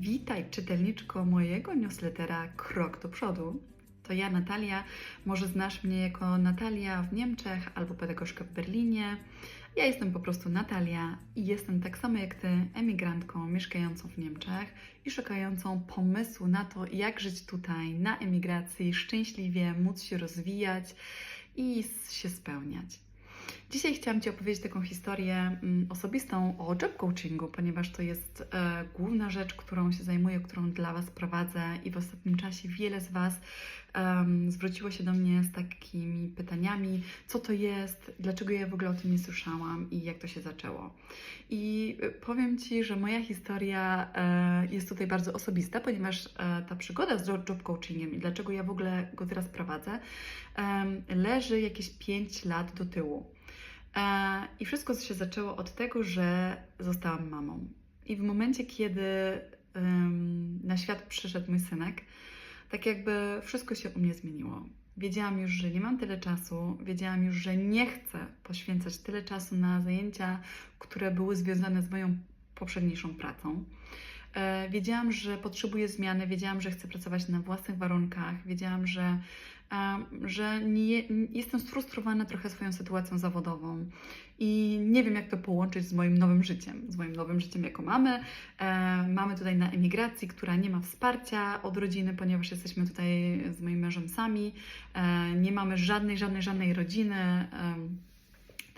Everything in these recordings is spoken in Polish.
Witaj, czytelniczko mojego newslettera Krok do przodu. To ja, Natalia. Może znasz mnie jako Natalia w Niemczech albo pedagogzkę w Berlinie. Ja jestem po prostu Natalia i jestem tak samo jak ty, emigrantką mieszkającą w Niemczech i szukającą pomysłu na to, jak żyć tutaj na emigracji, szczęśliwie móc się rozwijać i się spełniać. Dzisiaj chciałam Ci opowiedzieć taką historię mm, osobistą o job coachingu, ponieważ to jest e, główna rzecz, którą się zajmuję, którą dla Was prowadzę i w ostatnim czasie wiele z Was zwróciło się do mnie z takimi pytaniami, co to jest, dlaczego ja w ogóle o tym nie słyszałam i jak to się zaczęło. I e, powiem Ci, że moja historia e, jest tutaj bardzo osobista, ponieważ e, ta przygoda z job coachingiem i dlaczego ja w ogóle go teraz prowadzę, em, leży jakieś 5 lat do tyłu. I wszystko się zaczęło od tego, że zostałam mamą. I w momencie, kiedy na świat przyszedł mój synek, tak jakby wszystko się u mnie zmieniło. Wiedziałam już, że nie mam tyle czasu, wiedziałam już, że nie chcę poświęcać tyle czasu na zajęcia, które były związane z moją poprzedniejszą pracą. E, Wiedziałam, że potrzebuję zmiany, wiedziałam, że chcę pracować na własnych warunkach, wiedziałam, że, em, że nie, jestem sfrustrowana trochę swoją sytuacją zawodową i nie wiem, jak to połączyć z moim nowym życiem, z moim nowym życiem jako mamy. E, mamy tutaj na emigracji, która nie ma wsparcia od rodziny, ponieważ jesteśmy tutaj z moim mężem sami. E, nie mamy żadnej, żadnej, żadnej rodziny.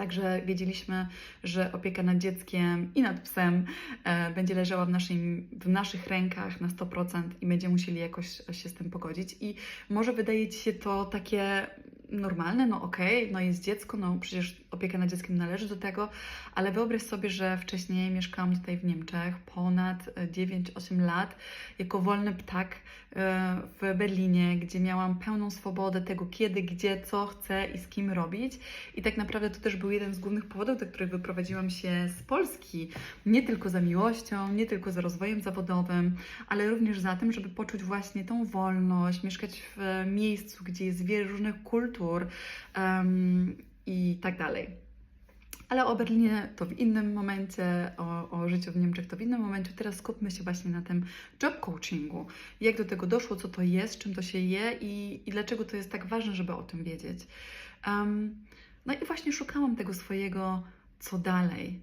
Także wiedzieliśmy, że opieka nad dzieckiem i nad psem e, będzie leżała w, naszym, w naszych rękach na 100% i będziemy musieli jakoś się z tym pogodzić. I może wydaje Ci się to takie normalne, no okej, no jest dziecko, no przecież opieka nad dzieckiem należy do tego, ale wyobraź sobie, że wcześniej mieszkałam tutaj w Niemczech ponad e, 9-8 lat jako wolny ptak e, w Berlinie, gdzie miałam pełną swobodę tego, kiedy, gdzie, co chcę i z kim robić. I tak naprawdę to też był jeden z głównych powodów, dla których wyprowadziłam się z Polski. Nie tylko za miłością, nie tylko za rozwojem zawodowym, ale również za tym, żeby poczuć właśnie tą wolność, mieszkać w miejscu, gdzie jest wiele różnych kultur i tak dalej. Ale o Berlinie to w innym momencie, o, o życiu w Niemczech to w innym momencie. Teraz skupmy się właśnie na tym job coachingu. Jak do tego doszło, co to jest, czym to się je i, i dlaczego to jest tak ważne, żeby o tym wiedzieć. Em, no i właśnie szukałam tego swojego, co dalej,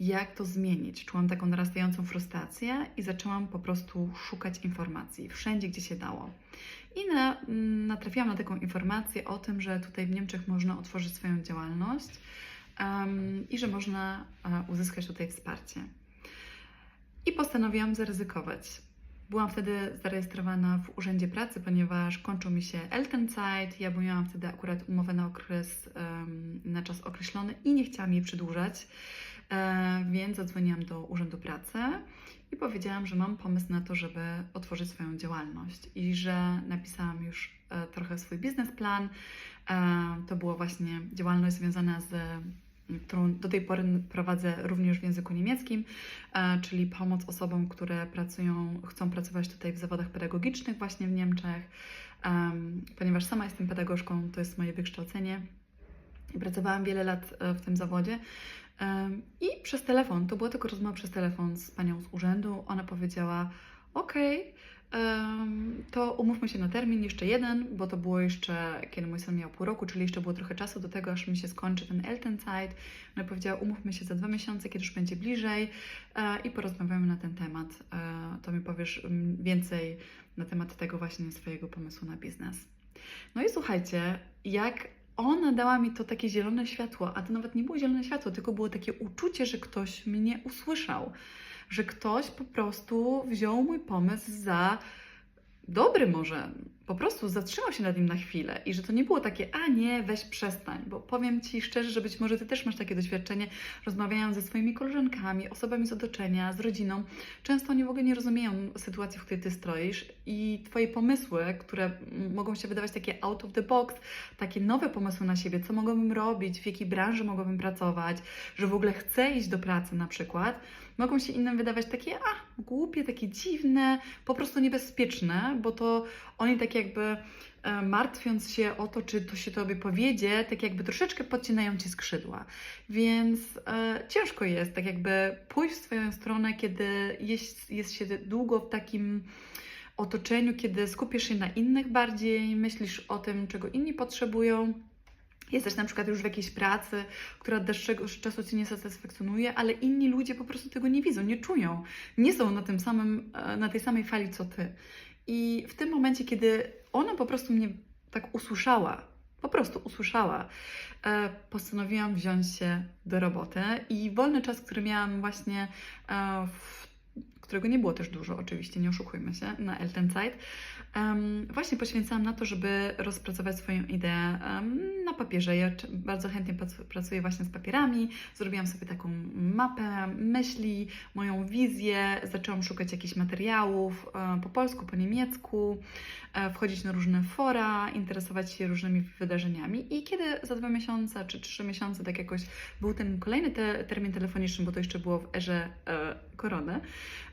jak to zmienić. Czułam taką narastającą frustrację i zaczęłam po prostu szukać informacji wszędzie, gdzie się dało. I na, mm, natrafiłam na taką informację o tym, że tutaj w Niemczech można otworzyć swoją działalność em, i że można e, uzyskać tutaj wsparcie. I postanowiłam zaryzykować. Byłam wtedy zarejestrowana w Urzędzie Pracy, ponieważ kończył mi się Elternzeit. Ja miałam wtedy akurat umowę na okres, em, na czas określony i nie chciałam jej przedłużać, więc zadzwoniłam do Urzędu Pracy i powiedziałam, że mam pomysł na to, żeby otworzyć swoją działalność i że napisałam już e, trochę swój biznesplan. E, to była właśnie działalność związana z którą do tej pory prowadzę również w języku niemieckim, e, czyli pomoc osobom, które pracują, chcą pracować tutaj w zawodach pedagogicznych właśnie w Niemczech, Em, ponieważ sama jestem pedagogzką, to jest moje wykształcenie i pracowałam wiele lat e, w tym zawodzie. I przez telefon, to była tylko rozmowa przez telefon z panią z urzędu, ona powiedziała: Okej, to umówmy się na termin, jeszcze jeden, bo to było jeszcze, kiedy mój syn miał pół roku, czyli jeszcze było trochę czasu do tego, aż mi się skończy ten Elternzeit. Ona powiedziała: Umówmy się za dwa miesiące, kiedy już będzie bliżej e, i porozmawiamy na ten temat. E, to mi powiesz więcej na temat tego właśnie swojego pomysłu na biznes. No i słuchajcie, jak ona dała mi to takie zielone światło, a to nawet nie było zielone światło, tylko było takie uczucie, że ktoś mnie usłyszał, że ktoś po prostu wziął mój pomysł za dobry może, po prostu zatrzymał się nad nim na chwilę i że to nie było takie, a nie, weź przestań, bo powiem Ci szczerze, że być może Ty też masz takie doświadczenie, rozmawiając ze swoimi koleżankami, osobami z otoczenia, z rodziną, często oni w ogóle nie rozumieją sytuacji, w której Ty stoisz i Twoje pomysły, które mogą się wydawać takie out of the box, takie nowe pomysły na siebie, co mogłabym robić, w jakiej branży mogłabym pracować, że w ogóle chcę iść do pracy na przykład, mogą się innym wydawać takie, a, głupie, takie dziwne, po prostu niebezpieczne, bo to oni tak jakby e, martwiąc się o to, czy to się tobie powiedzie, tak jakby troszeczkę podcinają ci skrzydła. Więc e, ciężko jest tak jakby pójść w swoją stronę, kiedy jest, jest się długo w takim otoczeniu, kiedy skupisz się na innych bardziej, myślisz o tym, czego inni potrzebują. Jesteś na przykład już w jakiejś pracy, która od dłuższego czasu Cię nie satysfakcjonuje, ale inni ludzie po prostu tego nie widzą, nie czują, nie są na, tym samym, e, na tej samej fali co Ty. I w tym momencie, kiedy ona po prostu mnie tak usłyszała, po prostu usłyszała, e, postanowiłam wziąć się do roboty i wolny czas, który miałam właśnie, e, w, którego nie było też dużo oczywiście, nie oszukujmy się, na Elternzeit, em, właśnie poświęcałam na to, żeby rozpracować swoją ideę em, na papierze. Ja bardzo chętnie prac- pracuję właśnie z papierami, zrobiłam sobie taką mapę myśli, moją wizję, zaczęłam szukać jakichś materiałów e, po polsku, po niemiecku, e, wchodzić na różne fora, interesować się różnymi wydarzeniami. I kiedy za dwa miesiące czy trzy miesiące, tak jakoś był ten kolejny te, termin telefoniczny, bo to jeszcze było w erze e, korony,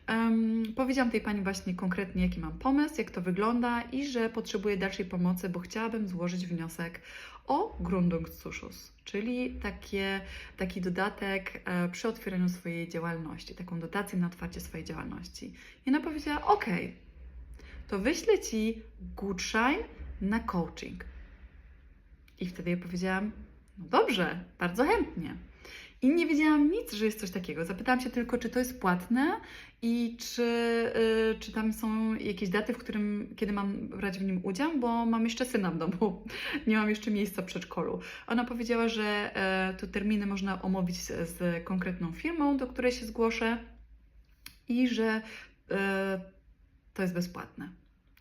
em, powiedziałam tej pani właśnie konkretnie, jaki mam pomysł, jak to wygląda i że potrzebuję dalszej pomocy, bo chciałabym złożyć wniosek o Gründungszuschuss, czyli takie, taki dodatek e, przy otwieraniu swojej działalności, taką dotację na otwarcie swojej działalności. I ona powiedziała: OK, to wyślę ci Gutschein na coaching. I wtedy ja powiedziałam: No dobrze, bardzo chętnie. I nie wiedziałam nic, że jest coś takiego. Zapytałam się tylko, czy to jest płatne i czy, y, czy tam są jakieś daty, w którym, kiedy mam brać w nim udział, bo mam jeszcze syna w domu, nie mam jeszcze miejsca w przedszkolu. Ona powiedziała, że e, to terminy można omówić z, z konkretną firmą, do której się zgłoszę i że e, to jest bezpłatne.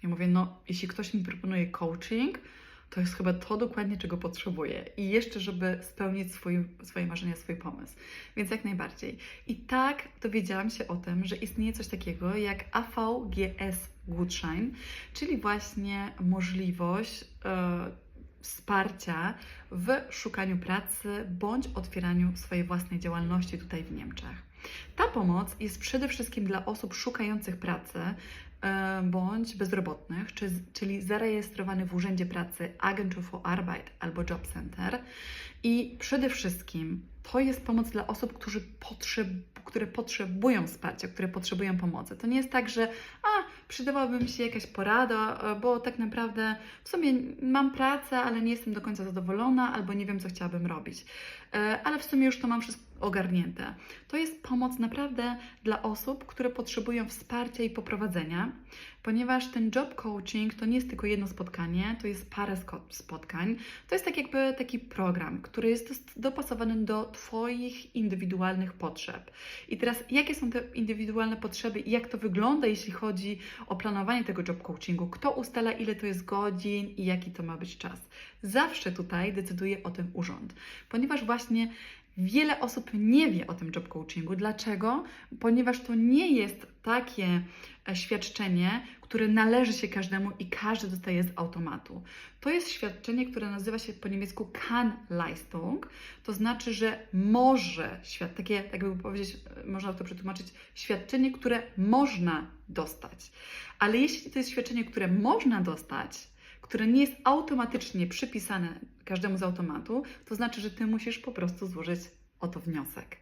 Ja mówię, no jeśli ktoś mi proponuje coaching, to jest chyba to dokładnie, czego potrzebuję. I jeszcze, żeby spełnić swój, swoje marzenia, swój pomysł. Więc jak najbardziej. I tak dowiedziałam się o tym, że istnieje coś takiego jak AVGS Gutschein, czyli właśnie możliwość e, wsparcia w szukaniu pracy bądź otwieraniu swojej własnej działalności tutaj w Niemczech. Ta pomoc jest przede wszystkim dla osób szukających pracy bądź bezrobotnych, czy, czyli zarejestrowanych w Urzędzie Pracy Agentur für Arbeit albo Job Center. I przede wszystkim to jest pomoc dla osób, którzy potrzeb, które potrzebują wsparcia, które potrzebują pomocy. To nie jest tak, że a, przydałaby mi się jakaś porada, e, bo tak naprawdę w sumie mam pracę, ale nie jestem do końca zadowolona, albo nie wiem, co chciałabym robić. E, Ale w sumie już to mam wszystko ogarnięte. To jest pomoc naprawdę dla osób, które potrzebują wsparcia i poprowadzenia, ponieważ ten job coaching to nie jest tylko jedno spotkanie, to jest parę spotkań. To jest tak jakby taki program, który jest dopasowany do Twoich indywidualnych potrzeb. I teraz, jakie są te indywidualne potrzeby i jak to wygląda, jeśli chodzi o planowanie tego job coachingu? Kto ustala, ile to jest godzin i jaki to ma być czas? Zawsze tutaj decyduje o tym urząd, ponieważ właśnie Wiele osób nie wie o tym job coachingu. Dlaczego? Ponieważ to nie jest takie e, świadczenie, które należy się każdemu i każdy dostaje z automatu. To jest świadczenie, które nazywa się po niemiecku Kann-Leistung, to znaczy, że może, takie, jakby powiedzieć, e, można to przetłumaczyć, świadczenie, które można dostać. Ale jeśli to jest świadczenie, które można dostać, które nie jest automatycznie przypisane każdemu z automatu, to znaczy, że Ty musisz po prostu złożyć o to wniosek.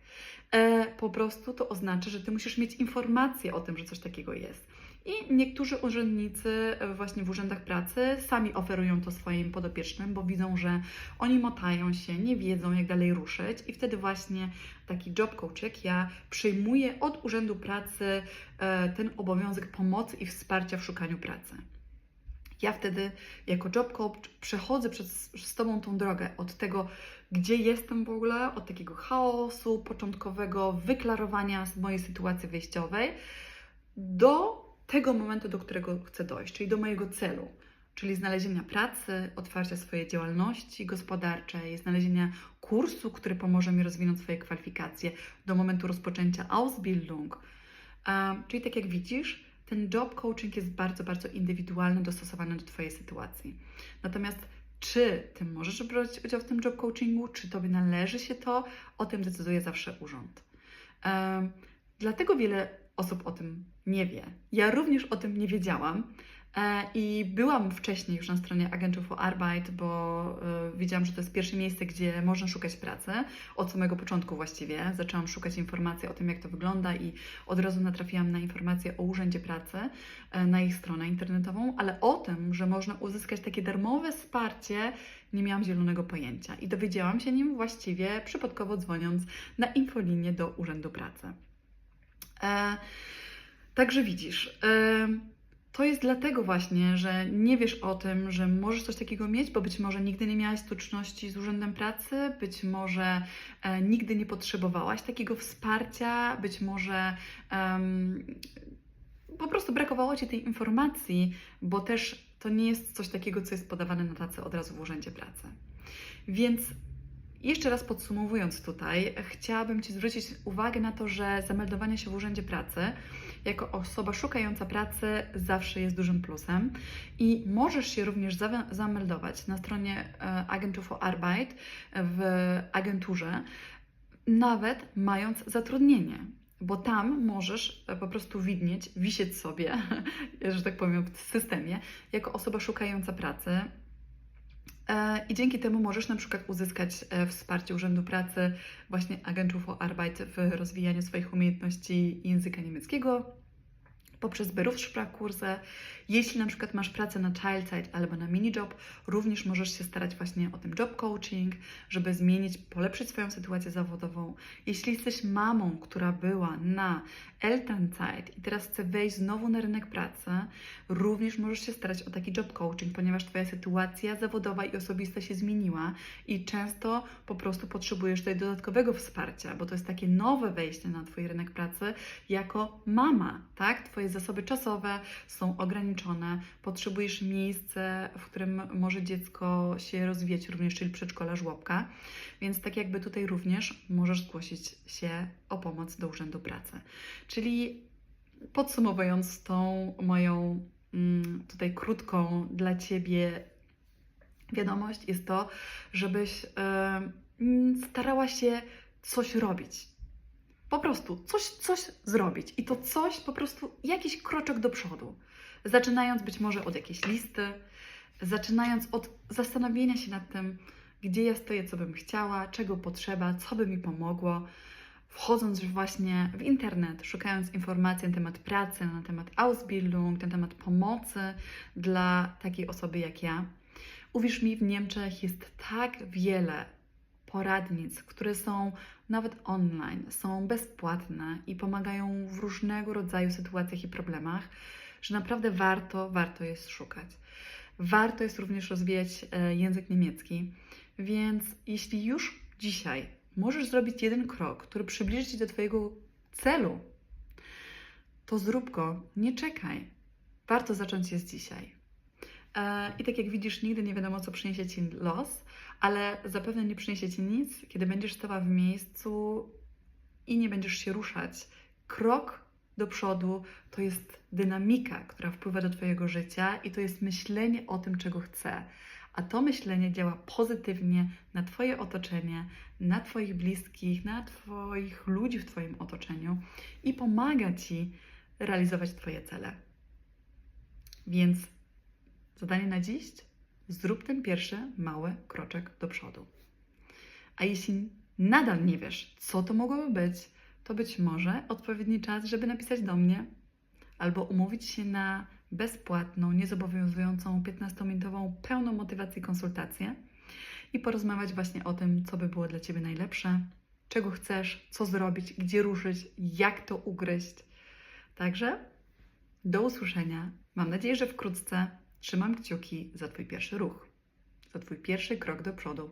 E, po prostu to oznacza, że Ty musisz mieć informację o tym, że coś takiego jest. I niektórzy urzędnicy e, właśnie w urzędach pracy sami oferują to swoim podopiecznym, bo widzą, że oni motają się, nie wiedzą jak dalej ruszyć i wtedy właśnie taki job coach jak ja przyjmuje od urzędu pracy e, ten obowiązek pomocy i wsparcia w szukaniu pracy. Ja wtedy jako job coach przechodzę przez, z Tobą tą drogę od tego, gdzie jestem w ogóle, od takiego chaosu początkowego, wyklarowania z mojej sytuacji wyjściowej, do tego momentu, do którego chcę dojść, czyli do mojego celu, czyli znalezienia pracy, otwarcia swojej działalności gospodarczej, znalezienia kursu, który pomoże mi rozwinąć swoje kwalifikacje, do momentu rozpoczęcia Ausbildung. Czyli tak jak widzisz, ten job coaching jest bardzo, bardzo indywidualny, dostosowany do Twojej sytuacji. Natomiast czy Ty możesz brać udział w tym job coachingu, czy Tobie należy się to, o tym decyduje zawsze urząd. Um, dlatego wiele osób o tym nie wie. Ja również o tym nie wiedziałam. E, I byłam wcześniej już na stronie Agentów o Arbeit, bo e, widziałam, że to jest pierwsze miejsce, gdzie można szukać pracy. Od samego początku właściwie zaczęłam szukać informacji o tym, jak to wygląda i od razu natrafiłam na informacje o Urzędzie Pracy e, na ich stronę internetową, ale o tym, że można uzyskać takie darmowe wsparcie, nie miałam zielonego pojęcia. I dowiedziałam się nim właściwie przypadkowo dzwoniąc na infolinię do Urzędu Pracy. E, Także widzisz, e, to jest dlatego właśnie, że nie wiesz o tym, że możesz coś takiego mieć, bo być może nigdy nie miałaś styczności z Urzędem Pracy, być może e, nigdy nie potrzebowałaś takiego wsparcia, być może em, po prostu brakowało Ci tej informacji, bo też to nie jest coś takiego, co jest podawane na tacy od razu w Urzędzie Pracy. Więc jeszcze raz podsumowując tutaj, chciałabym Ci zwrócić uwagę na to, że zameldowanie się w Urzędzie Pracy jako osoba szukająca pracy zawsze jest dużym plusem i możesz się również za- zameldować na stronie e, Agentów o Arbeit w agenturze, nawet mając zatrudnienie. Bo tam możesz e, po prostu widnieć, wisieć sobie, że tak powiem, w systemie, jako osoba szukająca pracy, I dzięki temu możesz na przykład uzyskać e, wsparcie Urzędu Pracy, właśnie agentów o Arbeit w rozwijaniu swoich umiejętności języka niemieckiego poprzez Berufssprachkurse. Jeśli na przykład masz pracę na Childside albo na minijob, również możesz się starać właśnie o tym job coaching, żeby zmienić, polepszyć swoją sytuację zawodową. Jeśli jesteś mamą, która była na Elternzeit i teraz chce wejść znowu na rynek pracy, również możesz się starać o taki job coaching, ponieważ Twoja sytuacja zawodowa i osobista się zmieniła i często po prostu potrzebujesz tutaj dodatkowego wsparcia, bo to jest takie nowe wejście na Twój rynek pracy jako mama, tak? Twoje zasoby czasowe są ograniczone, potrzebujesz miejsca, w którym może dziecko się rozwijać, również czyli przedszkola, żłobka, więc tak jakby tutaj również możesz zgłosić się o pomoc do Urzędu Pracy. Czyli podsumowując tą moją mm, tutaj krótką dla Ciebie wiadomość, jest to, żebyś starała się coś robić. Po prostu coś, coś zrobić. I to coś po prostu jakiś kroczek do przodu. Zaczynając być może od jakiejś listy, zaczynając od zastanowienia się nad tym, gdzie ja stoję, co bym chciała, czego potrzeba, co by mi pomogło. Wchodząc właśnie w internet, szukając informacji na temat pracy, na temat Ausbildung, na temat pomocy dla takiej osoby jak ja. Uwierz mi, w Niemczech jest tak wiele poradnic, które są nawet online, są bezpłatne i pomagają w różnego rodzaju sytuacjach i problemach, że naprawdę warto, warto jest szukać. Warto jest również rozwijać e, język niemiecki, więc jeśli już dzisiaj możesz zrobić jeden krok, który przybliży Cię do Twojego celu, to zrób go, nie czekaj. Warto zacząć jest dzisiaj. E, I tak jak widzisz, nigdy nie wiadomo, co przyniesie Ci los, ale zapewne nie przyniesie Ci nic, kiedy będziesz stała w miejscu i nie będziesz się ruszać. Krok do przodu to jest dynamika, która wpływa do Twojego życia i to jest myślenie o tym, czego chcę. A to myślenie działa pozytywnie na Twoje otoczenie, na Twoich bliskich, na Twoich ludzi w Twoim otoczeniu i pomaga Ci realizować Twoje cele. Więc zadanie na dziś: zrób ten pierwszy mały kroczek do przodu. A jeśli nadal nie wiesz, co to mogłoby być, to być może odpowiedni czas, żeby napisać do mnie albo umówić się na bezpłatną, niezobowiązującą 15-minutową pełną motywacji konsultację i porozmawiać właśnie o tym, co by było dla Ciebie najlepsze, czego chcesz, co zrobić, gdzie ruszyć, jak to ugryźć. Także do usłyszenia. Mam nadzieję, że wkrótce trzymam kciuki za Twój pierwszy ruch, za Twój pierwszy krok do przodu.